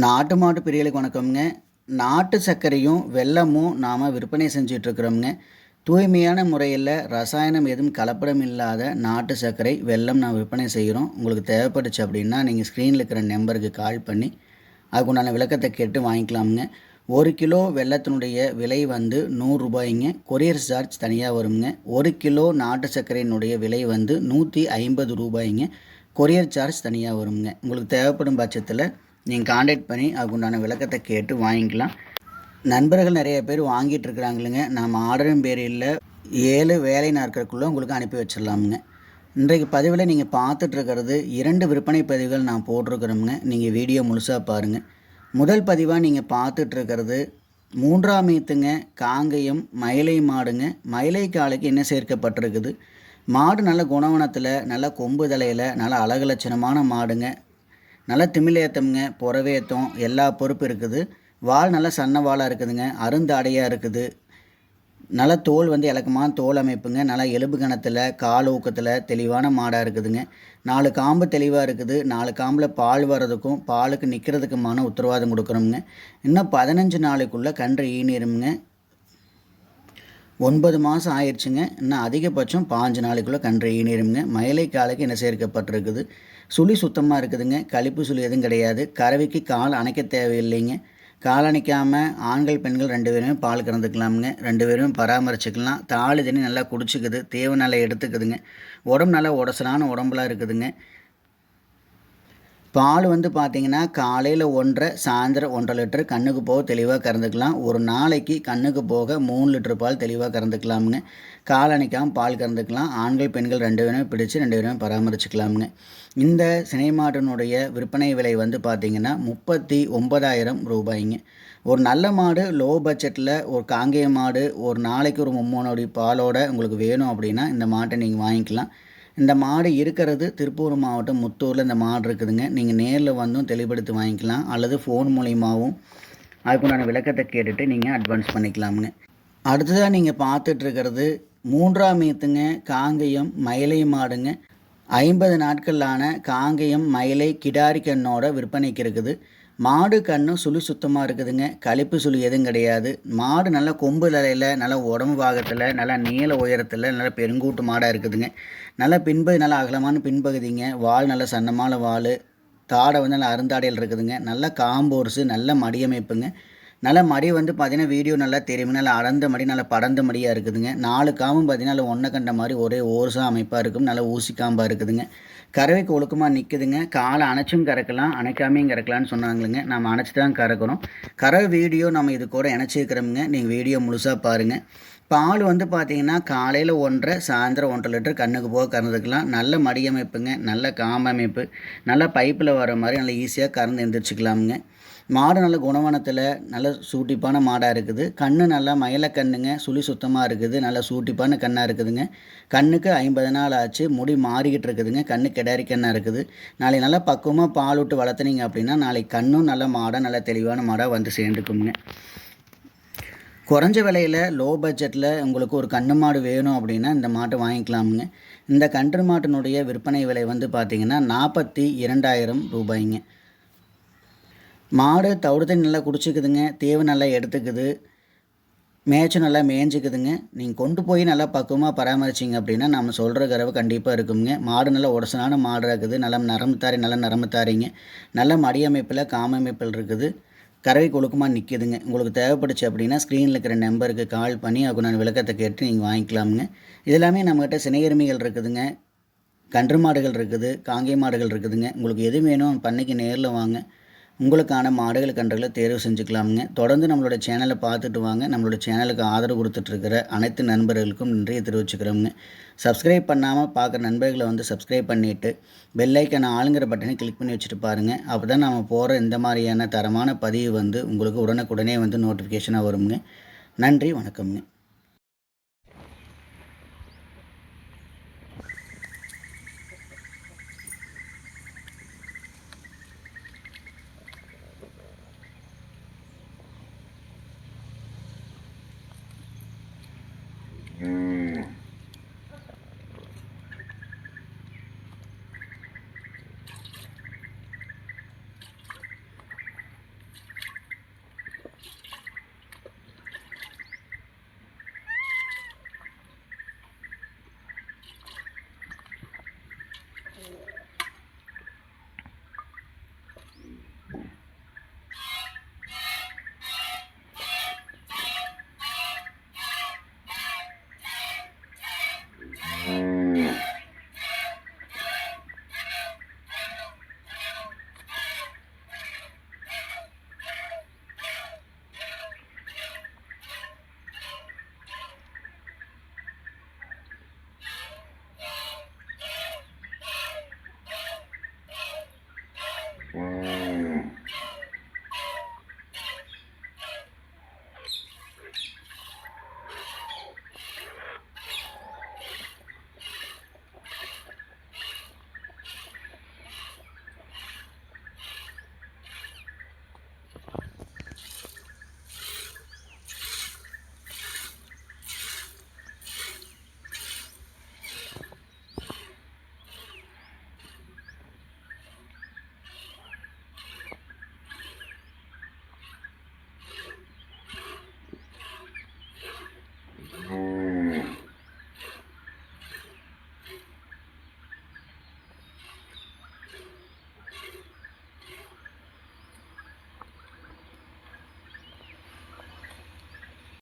நாட்டு மாட்டு பிரியலுக்கு வணக்கம்ங்க. நாட்டு சர்க்கரையும் வெல்லமும் நாம் விற்பனை செஞ்சிட்ருக்குறோம்ங்க. தூய்மையான முறையில் ரசாயனம் எதுவும் கலப்படம் இல்லாத நாட்டு சர்க்கரை வெல்லம் நான் விற்பனை செய்கிறோம். உங்களுக்கு தேவைப்பட்டுச்சு அப்படின்னா நீங்கள் ஸ்க்ரீனில் இருக்கிற நம்பருக்கு கால் பண்ணி அதுக்குண்டான விளக்கத்தை கேட்டு வாங்கிக்கலாமுங்க. ஒரு கிலோ வெள்ளத்தினுடைய விலை வந்து நூறுரூபாய்ங்க கொரியர் சார்ஜ் தனியாக வருங்க. ஒரு கிலோ நாட்டு சர்க்கரையினுடைய விலை வந்து நூற்றி ஐம்பது ரூபாய்ங்க. கொரியர் சார்ஜ் தனியாக வருங்க. உங்களுக்கு தேவைப்படும் பட்சத்தில் நீங்கள் காண்டாக்ட் பண்ணி அதுக்குண்டான விளக்கத்தை கேட்டு வாங்கிக்கலாம். நண்பர்கள் நிறைய பேர் வாங்கிட்டு இருக்கிறாங்களுங்க. நம்ம ஆர்டரும் பேர் இல்லை ஏழு வேலை நாட்களுக்குள்ளே உங்களுக்கு அனுப்பி வச்சிடலாமுங்க. இன்றைக்கு பதிவில் நீங்கள் பார்த்துட்ருக்கிறது இரண்டு விற்பனை பதிவுகள் நான் போட்டிருக்கிறோமுங்க. நீங்கள் வீடியோ முழுசாக பாருங்கள் முதல் பதிவாக நீங்கள் பார்த்துட்ருக்கிறது மூன்றாம் மீத்துங்க காங்கயம் மயிலை மாடுங்க. மயிலை காலைக்கு என்ன சேர்க்கப்பட்டிருக்குது? மாடு நல்ல குணவனத்தில் நல்ல கொம்பு தலையில் நல்ல அழகு லட்சணமான மாடுங்க. நல்லா திமிலேத்தம்ங்க புறவேத்தம் எல்லா பொறுப்பு இருக்குது. வால் நல்லா சன்ன வாலாக இருக்குதுங்க அருந்தாடையாக இருக்குது. நல்ல தோல் வந்து இலக்கமான தோல் அமைப்புங்க நல்லா எலும்பு கணத்தில் கால் ஊக்கத்தில் தெளிவான மாடாக இருக்குதுங்க. நாலு காம்பு தெளிவாக இருக்குது நாலு காம்பில் பால் வர்றதுக்கும் பாலுக்கு நிற்கிறதுக்குமான உத்தரவாதம் கொடுக்குறோமுங்க இன்னும் பதினஞ்சு நாளைக்குள்ளே கன்று ஈனிருமுங்க. ஒன்பது மாதம் ஆயிடுச்சுங்க. இன்னும் அதிகபட்சம் பாஞ்சு நாளைக்குள்ளே கன்று ஈனிருங்க மயிலை காலைக்கு என்ன சேர்க்கப்பட்டிருக்குது? சுழி சுத்தமாக இருக்குதுங்க. கழிப்பு சுழி எதுவும் கிடையாது. கறவைக்கு கால் அணைக்க தேவையில்லைங்க. கால் அணைக்காமல் ஆண்கள் பெண்கள் ரெண்டு பேருமே பால் கறந்துக்கலாமுங்க. ரெண்டு பேரும் பராமரிச்சுக்கலாம். தாலி தண்ணி நல்லா குடிச்சிக்குது. தேவை நல்லா எடுத்துக்குதுங்க. உடம்பு நல்லா உடசலான உடம்புலாம் இருக்குதுங்க. பால் வந்து பார்த்திங்கன்னா காலையில் ஒன்றரை சாயந்தரம் ஒன்றரை லிட்டர் கண்ணுக்கு போக தெளிவாக கறந்துக்கலாம். ஒரு நாளைக்கு கண்ணுக்கு போக மூணு லிட்டர் பால் தெளிவாக கறந்துக்கலாமுங்க. கால் அணைக்காமல் பால் கறந்துக்கலாம். ஆண்கள் பெண்கள் ரெண்டு பேரும் பிடிச்சி ரெண்டு பேரும் பராமரிச்சுக்கலாமுங்க. இந்த சினை மாட்டினுடைய விற்பனை விலை வந்து பார்த்திங்கன்னா முப்பத்தி ஒன்பதாயிரம் ரூபாய்ங்க. ஒரு நல்ல மாடு லோ பட்ஜெட்டில் ஒரு காங்கேய மாடு ஒரு நாளைக்கு ஒரு மும்மூணு பாலோட உங்களுக்கு வேணும் அப்படின்னா இந்த மாட்டை நீங்கள் வாங்கிக்கலாம். இந்த மாடு இருக்கிறது திருப்பூர் மாவட்டம் முத்தூரில் இந்த மாடு இருக்குதுங்க. நீங்கள் நேரில் வந்தும் தெளிவுபடுத்தி வாங்கிக்கலாம். அல்லது ஃபோன் மூலியமாகவும் அதுக்குண்டான விளக்கத்தை கேட்டுட்டு நீங்கள் அட்வான்ஸ் பண்ணிக்கலாமுங்க. அடுத்ததாக நீங்கள் பார்த்துட்ருக்கிறது மூன்றாம் மீத்துங்க காங்கயம் மயிலை மாடுங்க. ஐம்பது நாட்களான காங்கயம் மயிலை கிடாரி கண்ணோட விற்பனைக்கு இருக்குது. மாடு கண்ணும் சுழி சுத்தமாக இருக்குதுங்க. கழிப்பு சுழி எதுவும் கிடையாது. மாடு நல்லா கொம்பு நிலையில் நல்லா உடம்பு பாகத்தில் நல்லா நீள உயரத்தில் நல்லா பெருங்கூட்டு மாடாக இருக்குதுங்க. நல்லா பின்பகுதி நல்லா அகலமான பின்பகுதிங்க. வால் நல்ல சன்னமான வால். தாடை வந்து நல்லா அருந்தாடையில் இருக்குதுங்க. நல்ல காம்போர்ஸு நல்ல மடியமைப்புங்க. நல்ல மடி வந்து பார்த்திங்கன்னா வீடியோ நல்லா தெரியும். நல்லா அடர்ந்த மடி நல்லா படர்ந்த மடியாக இருக்குதுங்க. நாலு காம்பும் பார்த்தீங்கன்னா நல்லா ஒன்றை கண்ட மாதிரி ஒரே ஓர்ஸாக அமைப்பாக இருக்கும். நல்லா ஊசி காம்பாக இருக்குதுங்க. கறவைக்கு ஒழுக்கமாக நிற்குதுங்க காலை அணைச்சும் கறக்கலாம் அணைக்காமையும் கறக்கலான்னு சொன்னாங்களுங்க. நம்ம அணைச்சி தான் கறக்கிறோம் கறவை வீடியோ நம்ம இது கூட இணைச்சிருக்கிறோமுங்க நீங்கள் வீடியோ முழுசாக பாருங்கள் பால் வந்து பார்த்தீங்கன்னா காலையில் ஒன்றரை சாயந்தரம் ஒன்றரை லிட்டர் கண்ணுக்கு போக கறந்துக்கலாம். நல்ல மடியமைப்புங்க. நல்ல காம்பமைப்பு. நல்லா பைப்பில் வர மாதிரி நல்லா ஈஸியாக கறந்து எந்திரிச்சிக்கலாமுங்க. மாடு நல்ல குணவனத்தில் நல்ல சூட்டிப்பான மாடாக இருக்குது. கண்ணு நல்லா மயில கண்ணுங்க சுழி சுத்தமாக இருக்குது. நல்ல சூட்டிப்பான கண்ணாக இருக்குதுங்க. கண்ணுக்கு ஐம்பது நாள் ஆச்சு முடி மாறிக்கிட்டு இருக்குதுங்க. கண்ணு கிடாரி கண்ணாக இருக்குது. நாளைக்கு நல்லா பக்குவமாக பால் விட்டு வளர்த்துனீங்க அப்படின்னா நாளைக்கு கண்ணும் நல்ல மாடாக நல்ல தெளிவான மாடாக வந்து சேர்ந்துக்குங்க. குறைஞ்ச விலையில் லோ பட்ஜெட்டில் உங்களுக்கு ஒரு கன்று மாடு வேணும் அப்படின்னா இந்த மாட்டை வாங்கிக்கலாமுங்க. இந்த கன்று மாட்டினுடைய விற்பனை விலை வந்து பார்த்திங்கன்னா நாற்பத்தி இரண்டாயிரம் ரூபாய்ங்க. மாடு தவிடு தண்ணி நல்லா குடிச்சிக்குதுங்க தேவை நல்லா எடுத்துக்குது மேய்ச்சும் நல்லா மேய்ஞ்சிக்குதுங்க. நீங்கள் கொண்டு போய் நல்லா பக்குவமாக பராமரிச்சிங்க அப்படின்னா நம்ம சொல்கிற கறவை கண்டிப்பாக இருக்குங்க. மாடு நல்லா உடசனான மாடு இருக்குது. நல்லா நரம்பு தாரி நல்லா நரம்பு தாரிங்க. நல்ல மடியமைப்பில் காமமைப்பில் இருக்குது. கறவை கொழுக்கமாக நிற்கிதுங்க உங்களுக்கு தேவைப்படுச்சு அப்படின்னா ஸ்க்ரீனில் இருக்கிற நம்பருக்கு கால் பண்ணி அவங்க நான் விளக்கத்தை கேட்டு நீங்கள் வாங்கிக்கலாமுங்க. இதெல்லாமே நம்மக்கிட்ட நம்மகிட்ட சினையருமைகள் இருக்குதுங்க. கன்று மாடுகள் இருக்குது காங்கை மாடுகள் இருக்குதுங்க. உங்களுக்கு எது வேணும் பண்ணைக்கு நேரில் வாங்க. உங்களுக்கான மாடுகள் கன்றுகளை தேர்வு செஞ்சுக்கலாமுங்க. தொடர்ந்து நம்மளோட சேனலை பார்த்துட்டு வாங்க. நம்மளோட சேனலுக்கு ஆதரவு கொடுத்துட்ருக்கிற அனைத்து நண்பர்களுக்கும் நன்றியை தெரிவிச்சுக்கிறோங்க சப்ஸ்கிரைப் பண்ணாமல் பார்க்குற நண்பர்களை வந்து சப்ஸ்கிரைப் பண்ணிவிட்டு பெல்லைக்கான ஆளுங்கிற பட்டனை கிளிக் பண்ணி வச்சுட்டு பாருங்கள் அப்போ தான் நம்ம போகிற இந்த மாதிரியான தரமான பதிவு வந்து உங்களுக்கு உடனுக்குடனே வந்து நோட்டிஃபிகேஷனாக வருங்க நன்றி வணக்கம்ங்க.